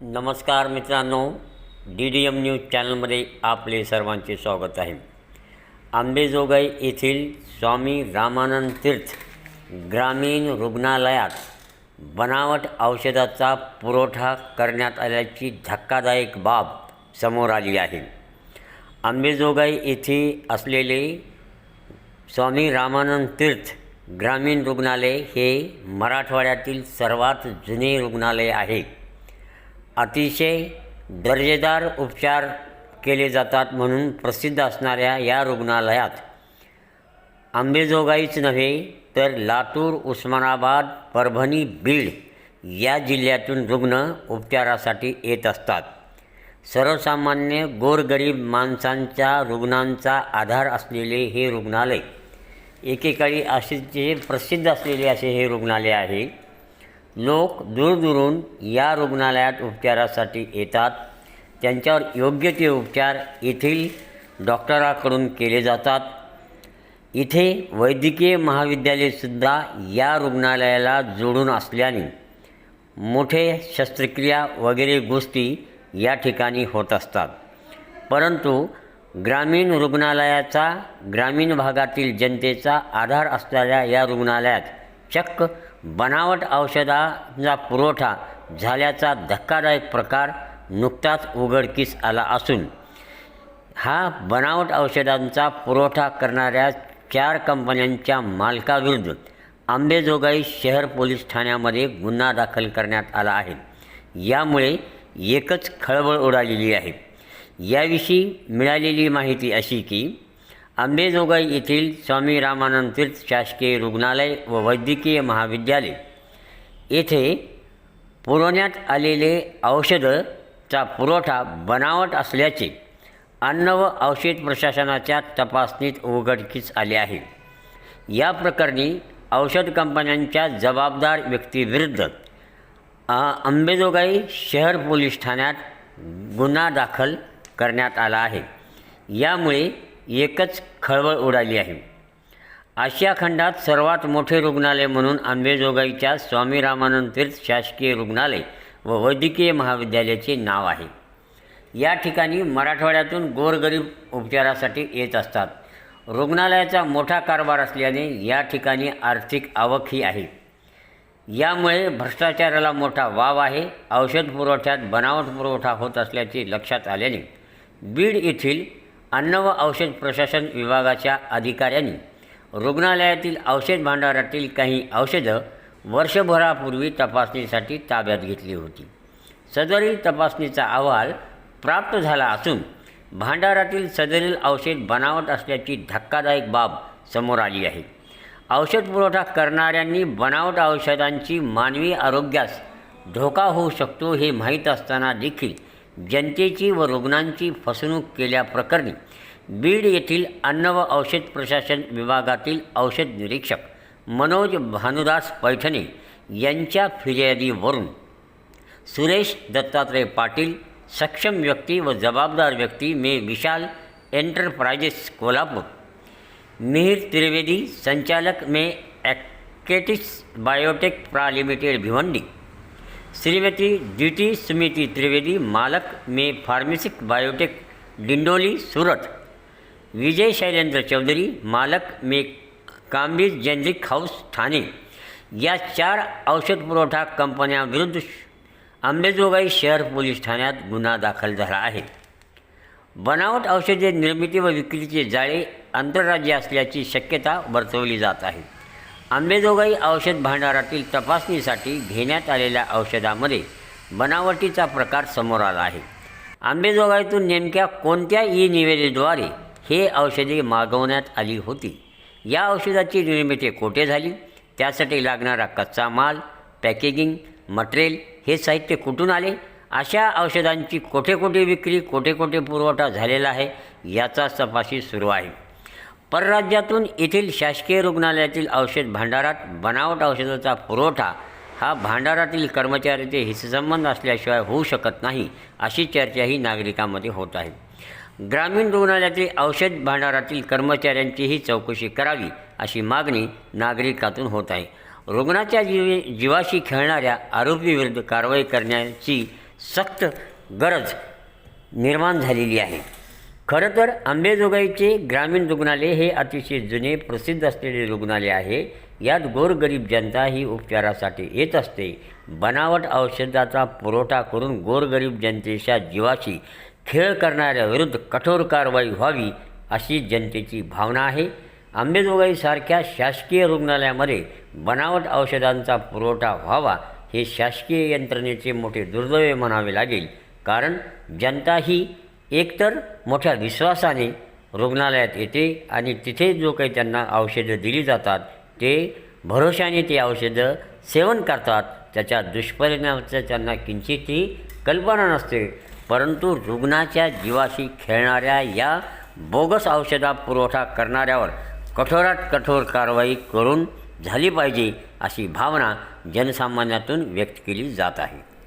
नमस्कार मित्रांनो D D M news चॅनलमध्ये आपले सर्वांचे स्वागत आहे. आंबेजोगाई येथील स्वामी रामानंद तीर्थ ग्रामीण रुग्णालयात बनावट औषधाचा पुरवठा करण्यात आल्याची धक्कादायक बाब समोर आली आहे. आंबेजोगाई येथे असलेले स्वामी रामानंद तीर्थ ग्रामीण रुग्णालय हे मराठवाड्यातील सर्वात जुने रुग्णालय आहे. अतिशय दर्जेदार उपचार केले जातात म्हणून प्रसिद्ध असणाऱ्या या रुग्णालयात आंबेजोगाईच नव्हे तर लातूर उस्मानाबाद परभणी बीड या जिल्ह्यातून रुग्ण उपचारासाठी येत असतात. सर्वसामान्य गोरगरीब माणसांच्या रुग्णांचा आधार असलेले हे रुग्णालय एकेकाळी असे प्रसिद्ध असलेले असे हे रुग्णालय आहे. लोक दूरदूरून या रुग्णालयात उपचारासाठी येतात. त्यांच्यावर योग्य ते उपचार येथील डॉक्टराकडून केले जातात. इथे वैद्यकीय महाविद्यालयसुद्धा या रुग्णालयाला जोडून असल्याने मोठे शस्त्रक्रिया वगैरे गोष्टी या ठिकाणी होत असतात. परंतु ग्रामीण रुग्णालयाचा ग्रामीण भागातील जनतेचा आधार असलेल्या या रुग्णालयात चक्क बनावट औषधांचा पुरवठा झाल्याचा धक्कादायक प्रकार नुकताच उघडकीस आला असून हा बनावट औषधांचा पुरवठा करणाऱ्या चार कंपन्यांच्या मालकाविरुद्ध आंबेजोगाई शहर पोलीस ठाण्यामध्ये गुन्हा दाखल करण्यात आला आहे. यामुळे एकच खळबळ उडालेली आहे. याविषयी मिळालेली माहिती अशी की आंबेजोगाई येथील स्वामी रामानंद तीर्थ शासकीय रुग्णालय व वैद्यकीय महाविद्यालय. येथे पुरवण्यात आलेले औषधचा पुरवठा बनावट असल्याचे अन्न व औषध प्रशासनाच्या तपासणीत उघडकीस आले आहे. या प्रकरणी औषध कंपन्यांच्या जबाबदार व्यक्तीविरुद्ध आंबेजोगाई अंबेजोगाई शहर पोलीस ठाण्यात गुन्हा दाखल करण्यात आला आहे. यामुळे एकच खळबळ उडाली आहे. आशिया खंडात सर्वात मोठे रुग्णालय म्हणून आंबेजोगाईच्या स्वामी रामानंद तीर्थ शासकीय रुग्णालय व वैद्यकीय महाविद्यालयाचे नाव आहे. या ठिकाणी मराठवाड्यातून गोरगरीब उपचारासाठी येत असतात. रुग्णालयाचा मोठा कारभार असल्याने या ठिकाणी आर्थिक आवकही आहे. यामुळे भ्रष्टाचाराला मोठा वाव आहे. औषध पुरवठ्यात बनावट पुरवठा होत असल्याचे लक्षात आल्याने बीड येथील अन्न व औषध प्रशासन विभागाच्या अधिकाऱ्यांनी रुग्णालयातील औषध भांडारातील काही औषधं वर्षभरापूर्वी तपासणीसाठी ताब्यात घेतली होती. सदरील तपासणीचा अहवाल प्राप्त झाला असून भांडारातील सदरील औषध बनावट असल्याची धक्कादायक बाब समोर आली आहे. औषध पुरवठा करणाऱ्यांनी बनावट औषधांची मानवी आरोग्यास धोका होऊ शकतो हे माहीत असताना देखील जनतेची व रुग्णांची फसवणूक केल्याप्रकरणी बीड येथील अन्न व औषध प्रशासन विभागातील औषध निरीक्षक मनोज भानुदास पैठणे यांच्या फिर्यादीवरून सुरेश दत्तात्रय पाटील सक्षम व्यक्ती व जबाबदार व्यक्ती मे विशाल एंटरप्राइजेस कोल्हापूर मिहिर त्रिवेदी संचालक मे ॲक्केटिस बायोटेक प्रा लिमिटेड भिवंडी श्रीमती ड्यूटी सुमिति त्रिवेदी मालक में फार्मेसिक बायोटेक डिंडोली सूरत। विजय शैलेंद्र चौधरी मालक में कामबीज जेनरिक हाऊस ठाणे या चार औषध पुरवठा कंपन्यांविरुद्ध आंबेजोगाई शहर पोलीस ठाण्यात गुन्हा दाखल झाला आहे। बनावट औषधे निर्मिती व विक्रीचे जाळे आंतरराज्य असल्याची शक्यता वर्तवली जात आहे। आंबेजोगाई औषध भांडारातील तपासणीसाठी घेण्यात आलेल्या औषधामध्ये बनावटीचा प्रकार समोर आला आहे. आंबेजोगाईतून नेमक्या कोणत्या ई निवेदेद्वारे हे औषधे मागवण्यात आली होती? या औषधाची निर्मिती कोठे झाली? त्यासाठी लागणारा कच्चा माल पॅकेजिंग मटेरियल हे साहित्य कुठून आले? अशा औषधांची कोठे कोठे विक्री कोठे कोठे पुरवठा झालेला आहे? याचा तपासी सुरू आहे. परराज्यातून येथील शासकीय रुग्णालयातील औषध भांडारात बनावट औषधाचा पुरवठा हा भांडारातील कर्मचाऱ्याचे हितसंबंध असल्याशिवाय होऊ शकत नाही अशी चर्चाही नागरिकांमध्ये होत आहे. ग्रामीण रुग्णालयातील औषध भांडारातील कर्मचाऱ्यांचीही चौकशी करावी अशी मागणी नागरिकातून होत आहे. रुग्णाच्या जीवे जीवाशी खेळणाऱ्या आरोपीविरुद्ध कारवाई करण्याची सक्त गरज निर्माण झालेली आहे. खरं तर आंबेजोगाईचे ग्रामीण रुग्णालय हे अतिशय जुने प्रसिद्ध असलेले रुग्णालय आहे. यात गोरगरीब जनता ही उपचारासाठी येत असते. बनावट औषधाचा पुरवठा करून गोरगरीब जनतेच्या जीवाशी खेळ करणाऱ्याविरुद्ध कठोर कारवाई व्हावी अशी जनतेची भावना आहे. आंबेजोगाईसारख्या शासकीय रुग्णालयामध्ये बनावट औषधांचा पुरवठा व्हावा हे शासकीय यंत्रणेचे मोठे दुर्दैव म्हणावे लागेल. कारण जनता ही एकतर मोठ्या विश्वासाने रुग्णालयात येते आणि तिथे जो काही त्यांना औषधं दिली जातात ते भरोशाने ती औषधं सेवन करतात त्याच्या दुष्परिणामाचं त्यांना किंचितही कल्पना नसते. परंतु रुग्णाच्या जीवाशी खेळणाऱ्या या बोगस औषधा पुरवठा करणाऱ्यावर कठोरात कठोर कारवाई करून झाली पाहिजे अशी भावना जनसामान्यातून व्यक्त केली जात आहे.